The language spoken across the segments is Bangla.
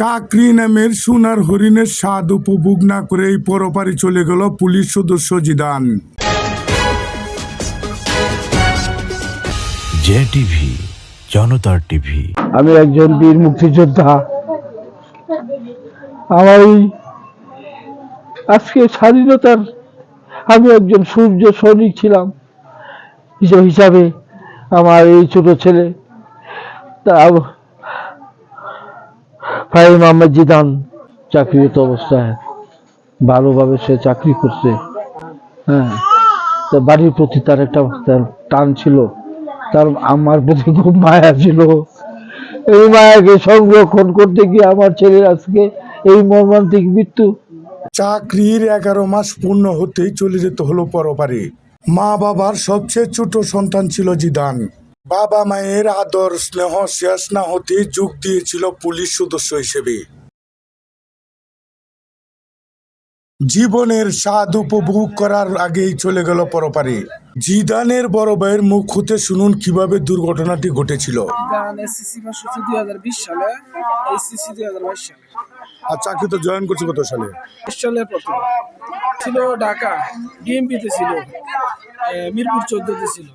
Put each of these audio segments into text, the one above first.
চাকরি নামের সোনার হরিণের স্বাদ উপভোগ না করেই পরপারি চলে গেল পুলিশ সদস্য জিদান। জে টিভি জনতার টিভি। আমি একজন বীর মুক্তিযোদ্ধা। আমার এই আজকে স্বাধীনতার আমি একজন সূর্য সৈনিক ছিলাম। হিসাবে আমার এই ছোট ছেলে তা ফাহিম আহমেদ জিদান চাকরিরত অবস্থায়, ভালোভাবে সে চাকরি করছে। হ্যাঁ তা বাড়ির প্রতি তার একটা টান ছিল। তার আমার প্রতি খুব মায়া ছিল। এই মায়াকে সংরক্ষণ করতে গিয়ে আমার ছেলের আজকে এই মর্মান্তিক মৃত্যু। চাকরির এগারো মাস পূর্ণ হতেই চলে যেতে হলো পরপারে। মা বাবার সবচেয়ে ছোট সন্তান ছিল জিদান। বাবা মায়ের আদর স্নেহ শেষ না হতে যোগ দিয়েছিল পুলিশ সদস্য হিসেবে। জীবনের স্বাদ উপভোগ করার আগেই চলে গেল পরপারে। জিদানের বড় ভাইয়ের মুখ হতে শুনুন কীভাবে দুর্ঘটনাটি ঘটেছিল। আর চাকরি তো জয়েন করছে কত সালে? ছিল ঢাকা ছিল মিরপুর চোদ্দতে ছিল।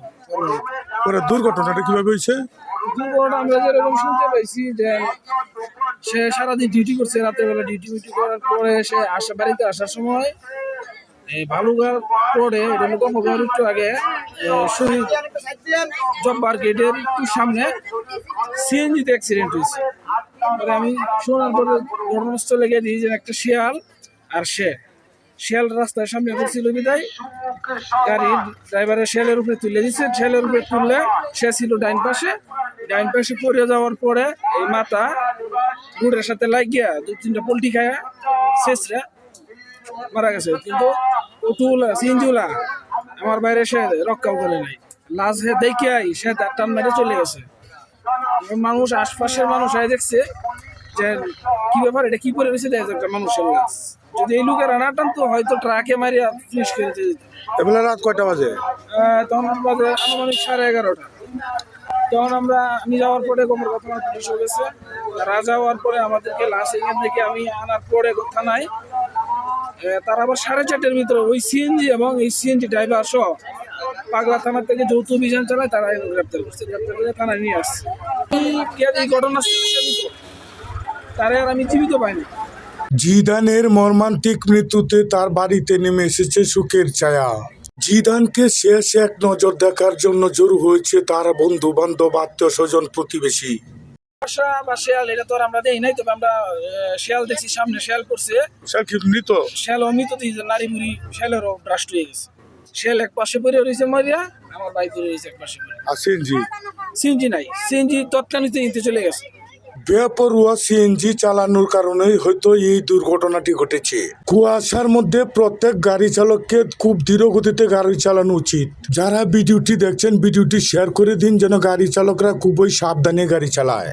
পরে দুর্ঘটনাটা কীভাবে হয়েছে? দুর্ঘটনা আমরা যেরকম শুনতে পাইছি যে সে সারাদিন ডিউটি করছে রাতের বেলা ডিউটি মিউটি করার পরে সে আসা, বাড়িতে আসার সময় ভালুগার পরে এটা গঙ্গার একটু আগে শহীদ জব্বার গেটের একটু সামনে সিএনজিতে অ্যাক্সিডেন্ট হয়েছে। পরে আমি শোনার পরে ঘটনাস্থলে গিয়ে দিই যে একটা শিয়াল আর সে। শিয়াল রাস্তার সামনে ছিল বিদায়। গাড়ির ড্রাইভারের শিয়ালের উপরে তুলে দিচ্ছে শিয়ালের উপরে তুললে সে ছিল ডাইন পাশে। ডাইন পাশে পড়ে যাওয়ার পরে এই মাথা রুডের সাথে লাগিয়া দু তিনটা পোল্ট্রি খায়া, শেষরা মারা গেছে। কিন্তু ওটুলা সিনজুলা আমার বাইরে সে রক্ষাও করে নাই। লাশ হে দেখে সে তার টান মেরে চলে গেছে। মানুষ, আশপাশের মানুষ আই দেখছে যে কি ব্যাপার এটা কি করে রয়েছে দেখে একটা মানুষের লাশ? যদি এই লোকের না টানতো হয়তো ট্রাকে মারিয়া ফিনিশ করে দিতে এবেলা রাত কয়টা বাজে? তখন বাজে আনুমানিক সাড়ে এগারোটা। তখন আমরা আমি যাওয়ার পরে গোমর ঘটনা পুলিশ হয়ে গেছে তারা যাওয়ার পরে আমাদেরকে লাশ এখান থেকে আমি আনার পরে থানায় তারা আবার সাড়ে চারটের ভিতরে ওই সিএনজি এবং এই সিএনজি ড্রাইভার সহ পাগলা থানা থেকে যৌথ অভিযান চালায় তারা গ্রেপ্তার করছে। গ্রেপ্তার করে থানায় নিয়ে আসছে। এই ঘটনা তারা আর আমি জীবিত পাইনি। জিদানের মর্মান্তিক মৃত্যুতে তার বাড়িতে নেমে এসেছে সুখের ছায়া। জিদানকে শেষ এক নজর দেখার জন্য জড়ো হয়েছে তার বন্ধু বান্ধব আত্মীয় স্বজন প্রতিবেশী। বাসা বা শেয়াল এটা তো আর আমরা দেই নাই তবে আমরা শেয়াল দেখছি সামনে শেয়াল করছে স্যার কি মৃত? অমিত নারী ব্রাস্ট হয়ে গেছে। শেল এক পাশে পড়ে রয়েছে মারিয়া আমার পড়ে রয়েছে এক পাশে পড়ে। আর সিএনজি? সিএনজি নাই সিএনজি তৎকালীন নিতে চলে গেছে। বেপরুয়া সিএনজি চালানোর কারণেই হয়তো এই দুর্ঘটনাটি ঘটেছে। কুয়াশার মধ্যে প্রত্যেক গাড়ি চালককে খুব ধীর গতিতে গাড়ি চালানো উচিত। যারা ভিডিওটি দেখছেন, ভিডিওটি শেয়ার করে দিন যেন গাড়ি চালকরা খুবই সাবধানে গাড়ি চালায়।